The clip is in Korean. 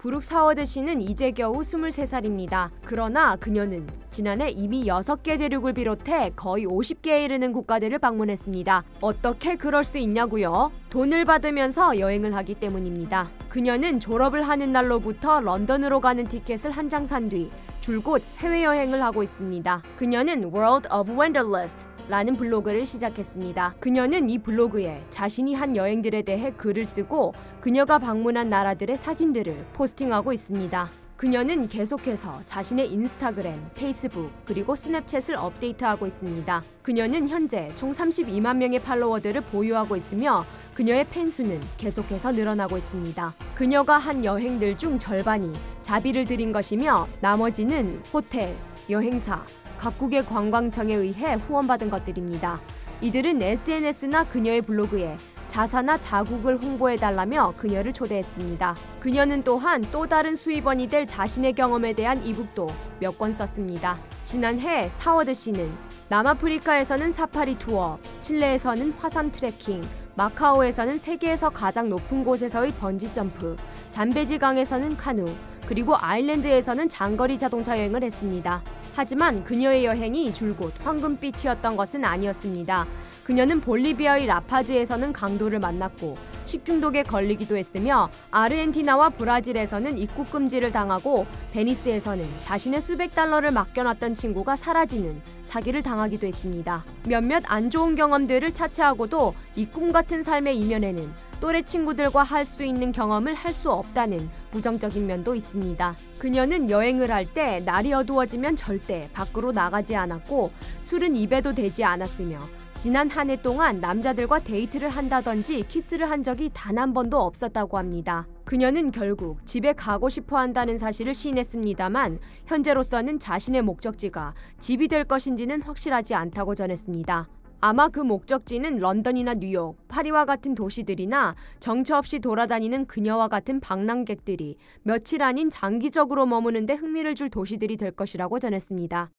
브룩 사워드 씨는 이제 겨우 23살입니다. 그러나 그녀는 지난해 이미 6개 대륙을 비롯해 거의 50개에 이르는 국가들을 방문했습니다. 어떻게 그럴 수 있냐고요? 돈을 받으면서 여행을 하기 때문입니다. 그녀는 졸업을 하는 날로부터 런던으로 가는 티켓을 한 장 산 뒤 줄곧 해외여행을 하고 있습니다. 그녀는 World of Wanderlust 라는 블로그를 시작했습니다. 그녀는 이 블로그에 자신이 한 여행들에 대해 글을 쓰고 그녀가 방문한 나라들의 사진들을 포스팅하고 있습니다. 그녀는 계속해서 자신의 인스타그램, 페이스북, 그리고 스냅챗을 업데이트하고 있습니다. 그녀는 현재 총 32만 명의 팔로워들을 보유하고 있으며 그녀의 팬수는 계속해서 늘어나고 있습니다. 그녀가 한 여행들 중 절반이 자비를 들인 것이며 나머지는 호텔, 여행사, 각국의 관광청에 의해 후원받은 것들입니다. 이들은 SNS나 그녀의 블로그에 자사나 자국을 홍보해달라며 그녀를 초대했습니다. 그녀는 또한 또 다른 수입원이 될 자신의 경험에 대한 이북도 몇 권 썼습니다. 지난해 사워드 씨는 남아프리카에서는 사파리 투어, 칠레에서는 화산 트레킹, 마카오에서는 세계에서 가장 높은 곳에서의 번지 점프, 잠베지 강에서는 카누, 그리고 아일랜드에서는 장거리 자동차 여행을 했습니다. 하지만 그녀의 여행이 줄곧 황금빛이었던 것은 아니었습니다. 그녀는 볼리비아의 라파즈에서는 강도를 만났고 식중독에 걸리기도 했으며 아르헨티나와 브라질에서는 입국 금지를 당하고 베니스에서는 자신의 수백 달러를 맡겨놨던 친구가 사라지는 사기를 당하기도 했습니다. 몇몇 안 좋은 경험들을 차치하고도 이 꿈 같은 삶의 이면에는 또래 친구들과 할 수 있는 경험을 할 수 없다는 부정적인 면도 있습니다. 그녀는 여행을 할 때 날이 어두워지면 절대 밖으로 나가지 않았고 술은 입에도 대지 않았으며 지난 한 해 동안 남자들과 데이트를 한다든지 키스를 한 적이 단 한 번도 없었다고 합니다. 그녀는 결국 집에 가고 싶어 한다는 사실을 시인했습니다만 현재로서는 자신의 목적지가 집이 될 것인지는 확실하지 않다고 전했습니다. 아마 그 목적지는 런던이나 뉴욕, 파리와 같은 도시들이나 정처 없이 돌아다니는 그녀와 같은 방랑객들이 며칠 아닌 장기적으로 머무는데 흥미를 줄 도시들이 될 것이라고 전했습니다.